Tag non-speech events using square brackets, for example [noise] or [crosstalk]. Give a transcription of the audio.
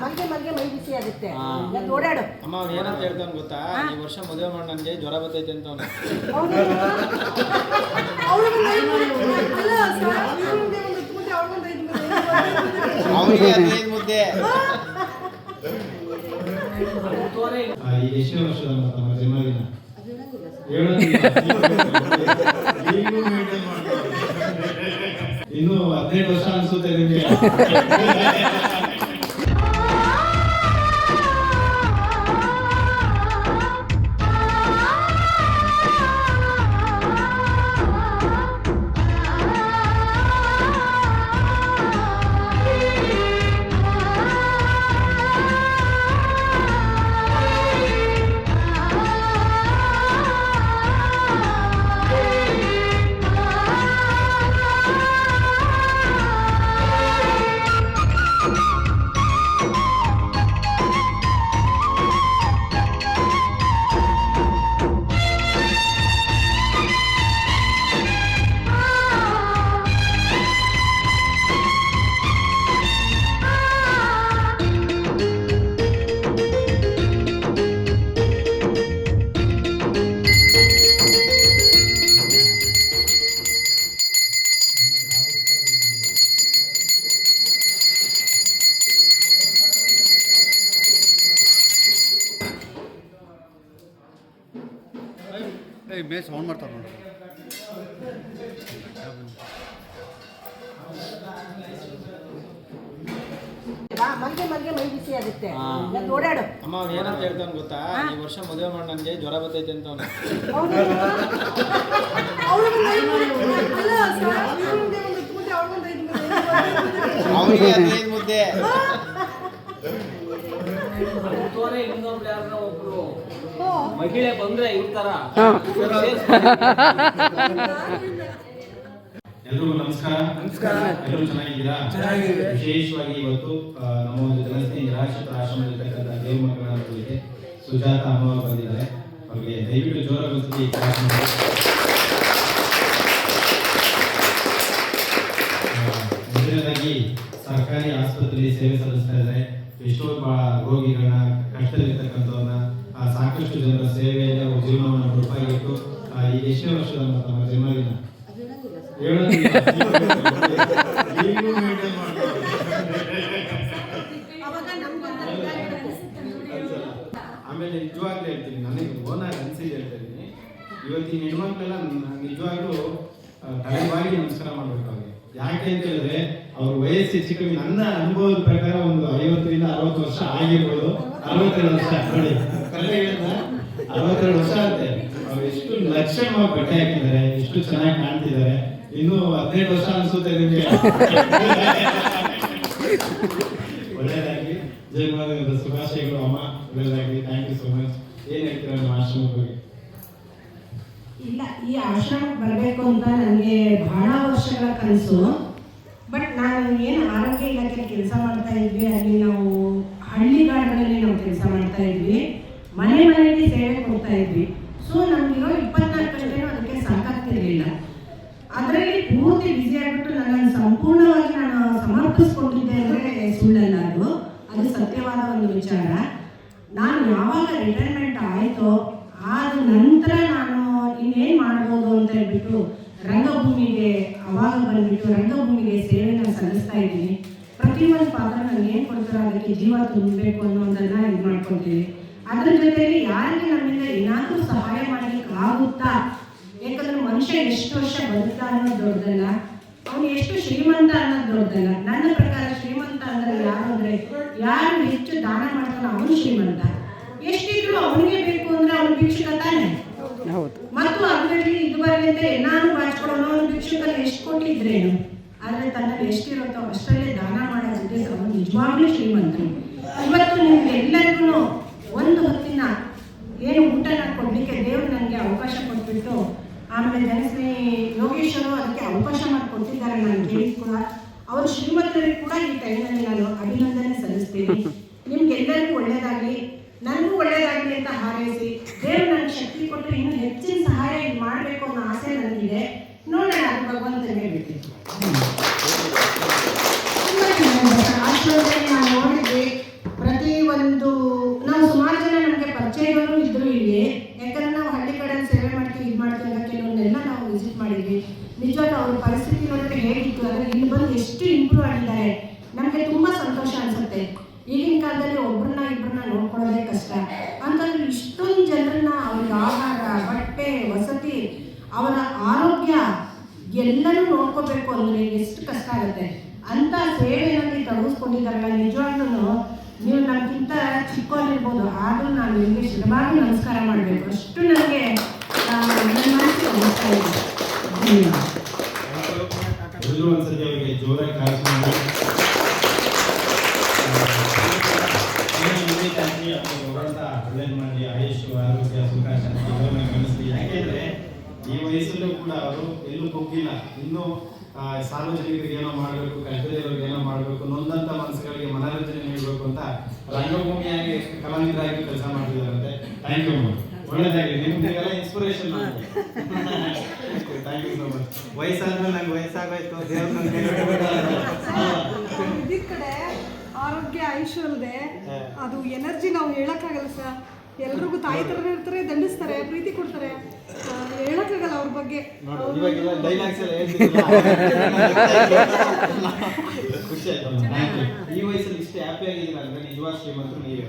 ಮಲ್ಗೆ ಮಲ್ಗೆ ಮೈ ಬಿಸಿ ಆಗುತ್ತೆ. ಓಡಾಡು. ಅಮ್ಮ ಅವ್ನು ಏನಂತ ಹೇಳ್ತಾನೆ ಗೊತ್ತಾ? ಈ ವರ್ಷ ಮದುವೆ ಮಾಡಿ ನನಗೆ ಜ್ವರ ಬರ್ತೈತೆ ಅಂತ ಅವನು. ಅವನಿಗೆ ಹದಿನೈದು ಮುದ್ದೆ ಎಷ್ಟೇ ವರ್ಷದ ತಮ್ಮ ಜನ್ಮದಿನ. [laughs] ಇನ್ನು ಹದಿನೈದು ವರ್ಷ ಅನ್ಸುತ್ತೆ ನಿಮ್ಗೆ. ಏಯ್ ಮೇ ಸೌಂಡ್ ಮಾಡ್ತಾರೆ ನೋಡಿ ಮಲ್ಗೆ ಮಲ್ಗೆ ಮೈ ಬಿಸಿ ಆಗುತ್ತೆ. ಹಾ. ಓಡಾಡು. ಅಮ್ಮ ಅವ್ನು ಏನಂತ ಹೇಳ್ತಾನೆ ಗೊತ್ತಾ? ಈ ವರ್ಷ ಮದುವೆ ಮಾಡಿ ನನಗೆ ಜ್ವರ ಬರ್ತೈತೆ ಅಂತ ಅವನು. ಅವನಿಗೆ ಹದಿನೈದು ಮುದ್ದೆ. ತೋರೆ ಇನ್ನೊಬ್ರು ಯಾರನ್ನ ಒಬ್ರು ಮಹಿಳೆ ಬಂದ್ರೆ ಈ ತರ. ಎಲ್ರಿಗೂ ನಮಸ್ಕಾರ. ನಮಸ್ಕಾರ. ಎಲ್ಲರೂ ಚೆನ್ನಾಗಿದ್ದೀರಾ? ಚೆನ್ನಾಗಿದೆ ವಿಶೇಷವಾಗಿ ಇವತ್ತು ನಮ್ಮ ಒಂದು ಜನಸ್ಥೆ ನಿರಾಶ್ರಿತ ಆಶ್ರಮದಲ್ಲಿರ್ತಕ್ಕಂಥ ದೇವ ಮಕ್ಕಳಾಗಿರುತ್ತೆ ಸುಜಾತ ಅಮ್ಮವರು ಬಂದಿದ್ದಾರೆ. ಅವ್ರಿಗೆ ದಯವಿಟ್ಟು ಜೋರಾಗಿ ಮೊದಲನೇದಾಗಿ ಸರ್ಕಾರಿ ಆಸ್ಪತ್ರೆಯಲ್ಲಿ ಸೇವೆ ಸಲ್ಲಿಸ್ತಾ ಇದ್ದಾರೆ. ಎಷ್ಟೋ ಬ- ರೋಗಿಗಳನ್ನ ಕಷ್ಟದಲ್ಲಿರ್ತಕ್ಕಂಥವ್ರನ್ನ ಸಾಕಷ್ಟು ಜನರ ಅವ್ರ ಜೀವನವನ್ನು ರೂಪಾಯಿಟ್ಟು ಈ ಎಷ್ಟೇ ವರ್ಷದ ತಮ್ಮ ಜನ್ಮದಿನ. ಆಮೇಲೆ ನಿಜವಾಗ್ಲೂ ಹೇಳ್ತೀನಿ, ನನಗೆ ಓನಾಗಿ ಅನ್ಸಿ ಹೇಳ್ತೀನಿ. ಇವತ್ತಿನ ಹೆಣ್ಮಕ್ಳೆಲ್ಲ ನಿಜವಾಗ್ಲೂ ತಲೆಬಾಗಿ ನಮಸ್ಕಾರ ಮಾಡ್ಬೇಕು ಅವ್ರಿಗೆ. ಯಾಕೆ ಅಂತ ಹೇಳಿದ್ರೆ, ಅವ್ರ ವಯಸ್ಸು ಕಮ್ಮಿ ನನ್ನ ಅನುಭವದ ಪ್ರಕಾರ ಒಂದು ಐವತ್ತರಿಂದ ಅರವತ್ತು ವರ್ಷ ಆಗಿರ್ಬೋದು. ಅರವತ್ತೆರಡು ವರ್ಷ, ನೋಡಿ? ಅರವತ್ತೆರಡು ವರ್ಷ ಅಂತೆ ಅವ್ರು ಎಷ್ಟು ಲಕ್ಷಣವಾಗಿ ಬಟ್ಟೆ ಹಾಕಿದ್ದಾರೆ, ಎಷ್ಟು ಚೆನ್ನಾಗಿ ಕಾಣ್ತಿದ್ದಾರೆ. ಇನ್ನು ಹದಿನೈದು ವರ್ಷ ಅನ್ಸುತ್ತೆ ನಿಮ್ಗೆ. ಒಳ್ಳೇದಾಗಿ ಜಯಮಾನ ಶುಭಾಶಯಗಳು, ಅಮ್ಮ. ಒಳ್ಳೇದಾಗಿ ಥ್ಯಾಂಕ್ ಯು ಸೋ ಮಚ್ ಏನ್ ಹೇಳ್ತೀರಾ ನಮ್ಮ ಇಲ್ಲ, ಈ ಆಶ್ರಮಕ್ಕೆ ಬರಬೇಕು ಅಂತ ನನಗೆ ಬಹಳ ವರ್ಷಗಳ ಕನಸು. ಬಟ್ ನಾನು ಏನು ಆರೋಗ್ಯ ಇಲಾಖೆ ಕೆಲಸ ಮಾಡ್ತಾ ಇದ್ವಿ, ಅಲ್ಲಿ ನಾವು ಹಳ್ಳಿಗಾಡುಗಳಲ್ಲಿ ನಾವು ಕೆಲಸ ಮಾಡ್ತಾ ಇದ್ವಿ. ಮನೆ ಮನೆಗೆ ಸೇವೆ ಕೊಡ್ತಾ ಇದ್ವಿ. ಸೊ ನಮಗಿರೋ ಇಪ್ಪತ್ನಾಲ್ಕು ಗಂಟೆನೂ ಅದಕ್ಕೆ ಸಾಕಾಗ್ತಿರ್ಲಿಲ್ಲ. ಅದರಲ್ಲಿ ಪೂರ್ತಿ ಬ್ಯುಸಿ ಆಗಿಬಿಟ್ಟು ನನ್ನನ್ನು ಸಂಪೂರ್ಣವಾಗಿ ನಾನು ಸಮರ್ಪಿಸ್ಕೊಂಡಿದ್ದೆ ಅಂದರೆ ಸುಳ್ಳಲ್ಲ ಅದು. ಅದು ಸತ್ಯವಾದ ಒಂದು ವಿಚಾರ. ನಾನು ಯಾವಾಗ ರಿಟೈರ್ಮೆಂಟ್ ಆಯಿತೋ ಆದ ನಂತರ ನಾನು ಇನ್ನೇನು ಮಾಡ್ಬೋದು ಅಂತ ಹೇಳ್ಬಿಟ್ಟು ರಂಗಭೂಮಿಗೆ ಅವಾಗ ಬಂದ್ಬಿಟ್ಟು ರಂಗಭೂಮಿಗೆ ಸೇವೆನ ಸಲ್ಲಿಸ್ತಾ ಇದ್ದೀನಿ. ಪ್ರತಿಯೊಂದು ಪಾತ್ರ ನನಗೆ ಏನು ಕೊಡ್ತಾರೋ ಅದಕ್ಕೆ ಜೀವ ತುಂಬಬೇಕು ಅನ್ನೋದನ್ನ ಇದು ಮಾಡ್ಕೊಳ್ತೀವಿ ಅದ್ರ ಜೊತೆಗೆ ಯಾರಿಗೆ ನಮ್ಮಿಂದ ಏನಾದರೂ ಸಹಾಯ ಮಾಡಲಿಕ್ಕೆ ಆಗುತ್ತಾ? ಯಾಕಂದ್ರೆ ಮನುಷ್ಯ ಎಷ್ಟು ವರ್ಷ ಬದುಕ್ತಾ ಅನ್ನೋದು ದೊಡ್ಡದಲ್ಲ. ಅವನು ಎಷ್ಟು ಶ್ರೀಮಂತ ಅನ್ನೋದು ದೊಡ್ಡದಲ್ಲ. ನನ್ನ ಪ್ರಕಾರ ಶ್ರೀಮಂತ ಅಂದ್ರೆ ಯಾರು ಅಂದ್ರೆ ಯಾರು ಹೆಚ್ಚು ದಾನ ಮಾಡ್ತಾನೋ ಅವನು ಶ್ರೀಮಂತ. ಎಷ್ಟಿದ್ರು ಅವನಿಗೆ ಬೇಕು ಅಂದ್ರೆ ಅವನು ಭಿಕ್ಷುಕ ತಾನೆ ಮತ್ತು ಅದರಲ್ಲಿ ಇದುವರೆಗೆ ಬಾಚ್ಕೊಳ್ಳೋನು ಒಂದು ಭಿಕ್ಷುಕಲ್ಲಿ ಎಷ್ಟು ಕೊಟ್ಟಿದ್ರೇನು? ಆದ್ರೆ ತನ್ನಲ್ಲಿ ಎಷ್ಟಿರುತ್ತೋ ಅಷ್ಟರಲ್ಲೇ ದಾನ ಮಾಡೋ ಉದ್ದೇಶ ಅವನು ನಿಜವಾಗ್ಲೂ ಶ್ರೀಮಂತರು. ಇವತ್ತು ನಿಮ್ಗೆಲ್ಲರಿಗೂ ಒಂದು ಹೊತ್ತಿನ ಏನು ಊಟನ ಕೊಡ್ಲಿಕ್ಕೆ ದೇವರು ನನಗೆ ಅವಕಾಶ ಕೊಟ್ಬಿಟ್ಟು, ಆಮೇಲೆ ಜನಸ್ನೇಹಿ ಯೋಗೇಶ್ವರು ಅದಕ್ಕೆ ಅವಕಾಶ ಮಾಡಿಕೊಟ್ಟಿದ್ದಾರೆ ನಾನು ಕೇಳಿ ಕೂಡ, ಅವರು ಶ್ರೀಮಂತರಿಗೆ ಕೂಡ ಈ ಟೈಮಲ್ಲಿ ನಾನು ಅಭಿನಂದನೆ ಸಲ್ಲಿಸ್ತೀನಿ ನಿಮ್ಗೆಲ್ಲರಿಗೂ ಒಳ್ಳೇದಾಗಲಿ ನನಗೂ ಒಳ್ಳೇದಾಗಲಿ ಅಂತ ಹಾರೈಸಿ ದೇವರು ನನಗೆ ಶಕ್ತಿ ಕೊಟ್ಟು ಇನ್ನೂ ಹೆಚ್ಚಿನ ಸಹಾಯ ಮಾಡಬೇಕು ಅನ್ನೋ ಆಸೆ ನನಗಿದೆ ನೋಡೋಣ ಅದು ಭಗವಂತನಿಗೆ ಬಿಟ್ಟಿದ್ದು ತುಂಬ ಚೆನ್ನಾಗಿದೆ. ಆಶ್ರಮದಲ್ಲಿ ನಾವು ನೋಡಿದ್ವಿ ಈಗಿನ ಕಾಲದಲ್ಲಿ ಒಬ್ರನ್ನ ಇಬ್ಬರನ್ನ ನೋಡ್ಕೊಳ್ಳೋದೇ ಕಷ್ಟ. ಅಂತಂದ್ರೆ ಇಷ್ಟೊಂದು ಜನರನ್ನ ಅವ್ರಿಗೆ ಆಹಾರ, ಬಟ್ಟೆ, ವಸತಿ, ಅವರ ಆರೋಗ್ಯ ಎಲ್ಲರೂ ನೋಡ್ಕೋಬೇಕು ಅಂದರೆ ಎಷ್ಟು ಕಷ್ಟ ಆಗುತ್ತೆ. ಅಂತ ಸೇವೆಯಲ್ಲಿ ತೊಡಗಿಸ್ಕೊಂಡಿದ್ದಾರಲ್ಲ ನಿಜವಾಗ್ಲೂ ನೀವು ನಮ್ಗಿಂತ ಚಿಕ್ಕವರಿರ್ಬೋದು, ಆದರೂ ನಾನು ನಿಮಗೆ ಶಿರವಾಗಿ ನಮಸ್ಕಾರ ಮಾಡಬೇಕು. ಅಷ್ಟು ನನಗೆ ನನ್ನ ಮನಸ್ಸಿಗೆ ಧನ್ಯವಾದ. ಒಳ್ಳೇದು ಮಾಡಿ ಆಯುಷ್ ಆರೋಗ್ಯ, ಸುಖ, ಶಾಂತಿ ಗಮನಿಸಿ ಯಾಕೆಂದ್ರೆ ಈ ವಯಸ್ಸಲ್ಲೂ ಕೂಡ ಅವರು ಎಲ್ಲೂ ಕುಗ್ಗಿಲ್ಲ ಇನ್ನೂ ಸಾರ್ವಜನಿಕರಿಗೆ ಏನೋ ಮಾಡಬೇಕು ಕಷ್ಟದವ್ರಿಗೆ ಏನೋ ಮಾಡಬೇಕು, ನೊಂದಂತ ಮನಸ್ಸುಗಳಿಗೆ ಮನರಂಜನೆ ನೀಡಬೇಕು ಅಂತ ರಂಗಭೂಮಿಯಾಗಿ ಕಲಾವಿದರಾಗಿ ಕೆಲಸ ಮಾಡ್ತಿದ್ದಾರಂತೆ ಥ್ಯಾಂಕ್ ಯು ಒಳ್ಳೇದಾಗಿ ನಿಮ್ಗೆಲ್ಲ inspiration thank you so much ವಯಸ್ಸಾದ್ರೆ ನಂಗೆ ವಯಸ್ಸಾಗೋಯ್ತು. ದೇವ್ರು ಆರೋಗ್ಯ ಆಯುಷ್ ಅಲ್ಲದೆ ಅದು ಎನರ್ಜಿ ನಾವು ಹೇಳಕ್ಕಾಗಲ್ಲ ಸರ್. ಎಲ್ರಿಗೂ ತಾಯಿ ತರ ಇರ್ತಾರೆ ದಂಡಿಸ್ತಾರೆ ಪ್ರೀತಿ ಕೊಡ್ತಾರೆ. ಹೇಳಕ್ಕಾಗಲ್ಲ ಅವ್ರ ಬಗ್ಗೆ. [laughs] ಖುಷಿ ಆಯ್ತು. ಥ್ಯಾಂಕ್ ಯು ಈ ವಯಸ್ಸಲ್ಲಿ ಇಷ್ಟು ಹ್ಯಾಪಿ ಆಗಿದ್ದೀರಾ ಅಂದ್ರೆ ನಿಜವಾದ ಶ್ರೀಮಂತರು ನೀವೇ.